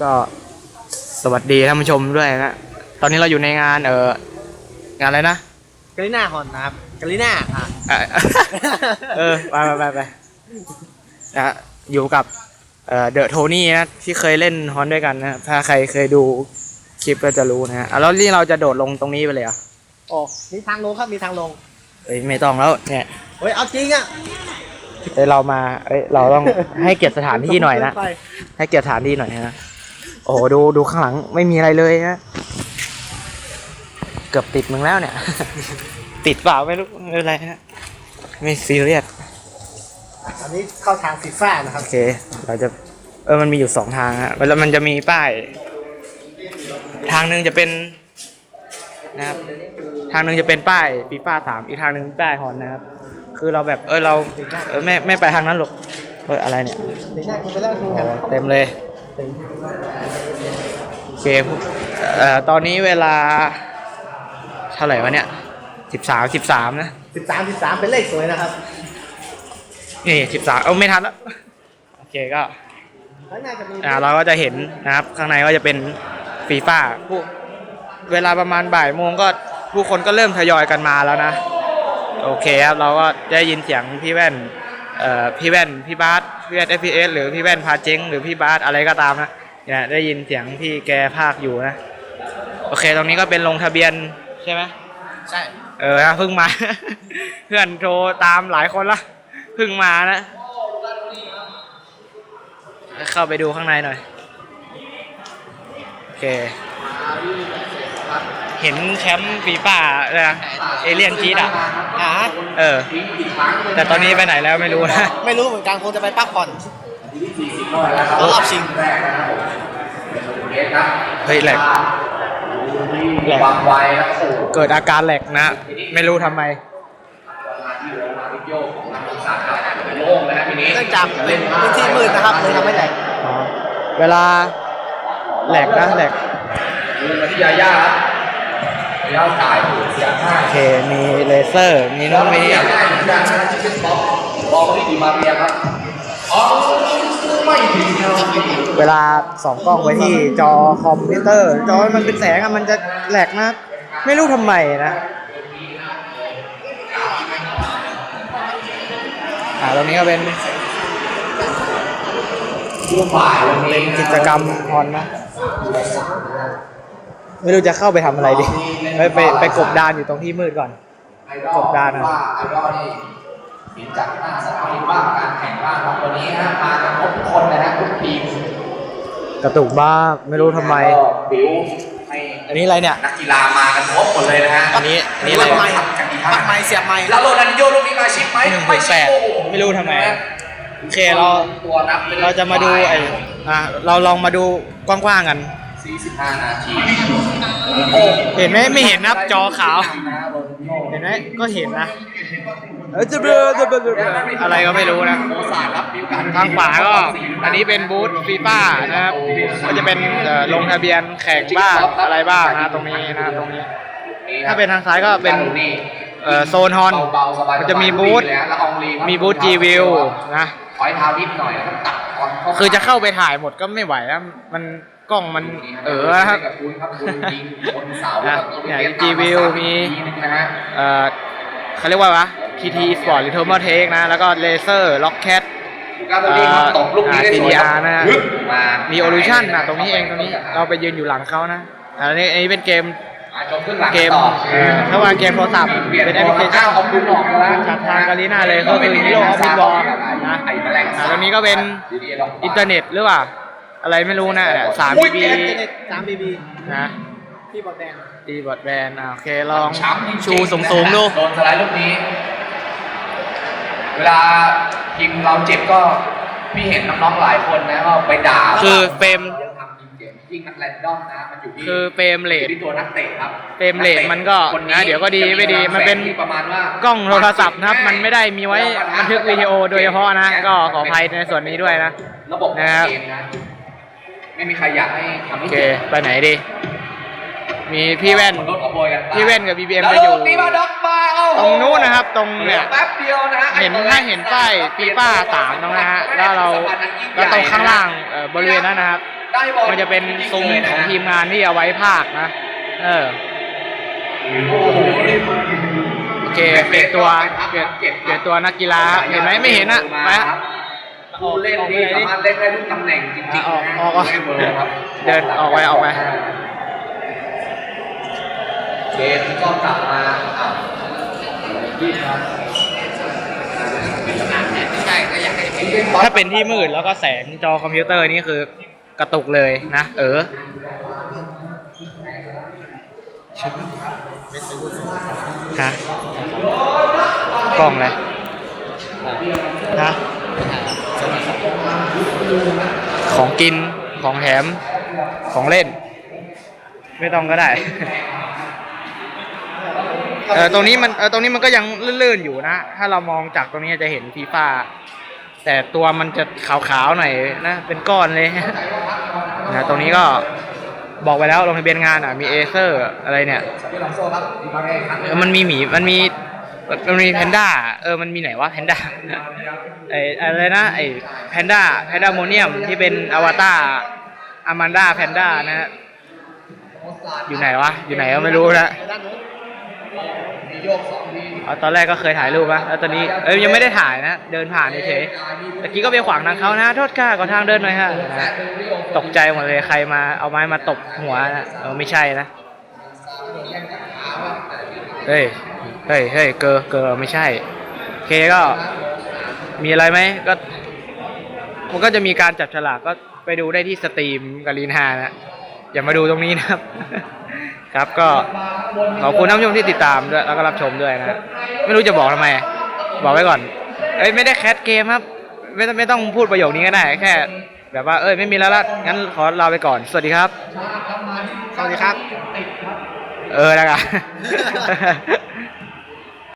ก็สวัสดีท่านผู้ชมด้วยนะตอนนี้เราอยู่ในงานเอองานอะไรนะกาลิน่าฮอนนะครับกาลิน่าอะเอ่อเออไปไปไปไปนะฮะอยู่กับเอ่อเดอะโทนี่นะที่เคยเล่นฮอนด้วยกันนะถ้าใครเคยดูคลิปก็จะรู้นะฮะอะแล้วนี่เราจะโดดลงตรงนี้ไปเลยเหรอะโอ้มีทางลงครับมีทางลงเอ้ยไม่ต้องแล้วเนี่ยเฮ้ยเอาจริงอะเอ้ยเรามาเอ้ยเราต้องให้เกียรติสถานที่หน่อยนะไปให้เกียรติสถานที่หน่อยนะ โอ้โหดูดูข้างหลังไม่มีอะไรเลยนะ เกือบติดมึงแล้วเนี่ย ติดเปล่าไม่รู้ไม่เป็นไรนะไม่ซีเรียสอันนี้เข้าทางฟีฟ่านะครัโอบ เค เราจะเออมันมีอยู่สองทางฮะแล้วมันจะมีป้าย ทางหนึ่งจะเป็นนะครับ ทางหนึ่งจะเป็นป้ายฟีฟ่าสามอีกทางหนึ่งป้ายฮอนนะครับ คือเราแบบเออเราเออไม่ไม่ไปทางนั้นหรอกเอออะไรเนี่ย เดี๋ยวหน้าคุณไปแล้วคุณอ๋กันอเต็มเลย โอเคเอ่อตอนนี้เวลาเท่าไหร่วะเนี่ยสิบสามสิบสามนะสิบสามสิบสามเป็นเลขสวยนะครับ นี่สิบสามเอาไม่ทันแล้ว โอเคก็ข้างหน้าจะมีอ่าเราก็จะเห็นนะครับ ข้างในก็จะเป็นฟีฟ่าผู้เวลาประมาณบ่ายโมงก็ผู้คนก็เริ่มทยอยกันมาแล้วนะ โอเคครับ เราก็ได้ยินเสียงพี่แว่นเอ่อ พี่แว่นพี่บาสพี่แว่น FPS หรือพี่แว่นพาเจ๊งหรือพี่บาสอะไรก็ตามนะเนี่ยได้ยินเสียงพี่แกภาคอยู่นะ โอเค ตรงนี้ก็เป็นลงทะเบียนใช่ไหมใช่ เออเพิ่งมา เพื่อนโทรตามหลายคนละเพิ่งมานะ เข้าไปดูข้างในหน่อย โอเค เห็นแคมป์ฟีฟ่าเลยนะเอเลียนจีดอะ อ่าเออ แต่ตอนนี้ไปไหนแล้วไม่รู้นะ ไม่รู้เหมือนกันคงจะไปพักผ่อนรอบชิงเฮ้ยแหลกแหลกวางไว้แล้วโอ้โหเกิดอาการแหลกนะ ไม่รู้ทำไมโยกของนักศึกษาครับโล่งเลยนะทีนี้เนื่องจากเป็นพื้นที่มืดนะครับเลยทำให้แหลกอ๋อเวลาแหลกนะแหลก ดูมาที่ยาย่าครับยาย่าจ่ายเสียห้าโอเค มีเลเซอร์ มีนู่นมีนี่ยาย่าเหมือนกันนะที่เป็นป๊อปบอลที่ดีมาเรียครับอ๋อไม่ถึงครับเวลาสองกล้องไว้ที่จอคอมพิวเตอร์ จอมันเป็นแสงอะมันจะแหลกนะ ไม่รู้ทำไมนะอ่าตรงนี้ก็เป็นช่วงบ่ายวันนี้เป็นกิจกรรมพรนะ ไม่รู้จะเข้าไปทำอะไรดีไปไปไปกบดานอยู่ตรงที่มืดก่อน ไอดอลกดดันอะ ว่าไอดอลนี่เห็นจากหน้าสนามบ้างการแข่งบ้างครับวันนี้นะมากันครบทุกคนนะฮะทุกทีมกระตุกบ้างไม่รู้ทำไม ก็บิวให้อันนี้อะไรเนี่ย นักกีฬามากันครบหมดเลยนะฮะอันนี้อันนี้อะไรปักไม้กันดีปัมากกไม้เสียบไม้ แล้วโรนัลดินโยลูกนี้มาชิปไหมหนึ่งถึงแปดไม่รู้ทำไม โอเคเราตัวนับไปลยเราจะมาดูไอ้อะเราลองมาดูกว้างๆกัน 45 นาทีเห็นไหมไม่เห็นนะครับจอขาว เห็นไหมก็เห็นนะเออจะเบลอจะเบลอจะเบลออะไรก็ไม่รู้นะ โมซาครับบิวกันทางขวาก็อันนี้เป็นบูธฟีฟ่านะครับก็จะเป็นเอ่อลงทะเบียนแข่งบ้างอะไรบ้างนะตรงนี้นะตรงนี้ ถ้าเป็นทางซ้ายก็เป็นเอ่อโซนฮอน เบาๆสบายๆมันจะมีบูธแล้วอองลีมีบูธจีวิวนะ ถอยเท้านิดหน่อยแล้วก็ตัดก่อนเข้าคือจะเข้าไปถ่ายหมดก็ไม่ไหวแล้วมันกล้องมันเออครับกับคุณครับคุณยิงชนเสาอะครับเนี่ยมี G-View มีนะฮะเอ่อเขาเรียกว่าวะ TT Sport หรือ Thermal Take นะ แล้วก็ Laser Rocket การตัวนี้ครับตบลูกนี้ได้สวยครับอ่า CDR นะฮึบมามี Evolution นะตรงนี้เองตรงนี้เราไปยืนอยู่หลังเขานะอันนี้อันนี้เป็นเกมอะจบครึ่งหลังเกมต่อเอ่อถ้าว่าเกมโทรศัพท์เป็นแอปพลิเคชันขอบคุณออกแล้วจากทางกาลีนาเลยก็คือ Hero of Football นะไอ้แมลงอ่าตรงนี้ก็เป็นอินเทอร์เน็ตหรือเปล่า อะไรไม่รู้นะเนี่ย3อุ้ย BB สามบีบีนะที่บอดแดงตีบอดแบนอ่าโอเคลองช้ำจริงๆชูสูงๆดูโดนสไลด์ลูกนี้ เวลาทีมเราเจ็บก็พี่เห็นน้องๆหลายคนนะก็ไปด่าคือเฟรมทำยิงเจ็บยิงนักแรนดอมนะมันอยู่ที่คือเฟรมเรอยู่ทที่ตัวนักเตะครับเฟรมเรทมันก็คนนะเดี๋ยวก็ดีไม่ดีมันเป็นประมาณว่ากล้องโทรศัพท์นะครับมันไม่ได้มีไว้บันทึกวิดีโอโดยเฉพาะนะ ก็ขออภัยในส่วนนี้ด้วยนะระบบของนะครับเกมนะ ไม่มีใครอยากให้ทำโอให้เค เจ็บไปไหนดี มีพี่แว่น รถขโมยกันไปพี่แว่นกับ BBM แล้วจะอยู่ ลูกนี้มาด็อกมาเอ้าตรงนู้นนะครับ ตรงเหลืเนี่อย แป๊บเดียวนะฮะเห็นถ้าเห็นป้ายฟีฟ่าสามตรงนะฮะแล้วเราแล้วตรงข้างล่างเอ่อบริเวณนั้นนะครับ ได้บอลมันจะเป็นซุ้มของทีมงานที่เอาไว้ภาคนะ เออ โอ้โหนี่โอเคเปลี่ยนตัวเปลี่ยนเปลี่ยนตัวนักกีฬาครับเห็นไหมไม่เห็นอะไปฮะ ผู้เล่นที่สามารถเล่นได้ทุกตำแหน่งจริงๆออกนะออกออกไม่เบอร์ครับเดินออกไปออกไปเกมก็กลับมาอ้าวใช่ก็อยากให้เป็นถ้าเป็นที่มืดแล้วก็แสงจอคอมพิวเตอร์นี่คือกระตุกเลยนะ เออฮะกล้องเลยฮะ ของกินของแถมของเล่น ไม่ต้องก็ได้ เออตรงนี้มันเออตรงนี้มันก็ยังลื่นๆอยู่นะ ถ้าเรามองจากตรงนี้จะเห็นฟีฟ่าแต่ตัวมันจะขาวๆหน่อยนะ เป็นก้อนเลยนะตรงนี้ก็บอกไปแล้วลงทะเบียนงานอะมีเอเซอร์อะไรเนี่ยมันมีหมีมันมี มันมีแพนด้าเออมันมีไหนวะแพนด้าไออะไรนะไอแพนด้าแพนด้าโมเนียมที่เป็นอวตารอามันดาแพนด้านะฮะอยู่ไหนวะ อยู่ไหนก็ไม่รู้นะด้านนู้นมีโยกสองทีเอาตอนแรกก็เคยถ่ายรูปนะแล้วตอนนี้เอ้ยยังไม่ได้ถ่ายนะ เดินผ่านเฉยๆตะกี้ก็ไปขวางทางเขานะ โทษค่ะขอทางเดินหน่อยฮะนะตกใจหมดเลยใครมาเอาไม้มาตบหัวนะเออไม่ใช่นะเฮ้ย เฮ้ยเฮ้ยเกอเกอไม่ใช่โอเคก็มีอะไรไหมก็ มันก็จะมีการจับฉลากก็ไปดูได้ที่สตรีมกับลีนฮานะอย่ามาดูตรงนี้นะครับ ครับก็ขอบคุณท่านผู้ชมที่ติดตามด้วยแล้วก็รับชมด้วยนะไม่รู้จะบอกทำไม บอกไว้ก่อนเอ้ยไม่ได้แคสเกมครับไม่ต้องไม่ต้องพูดประโยคนี้ก็ได้แค่ แบบว่าเอ้ยไม่มีแล้วละงั้นขอลาไปก่อน สวัสดีครับ สวัสดีครับ เออแล้วกัน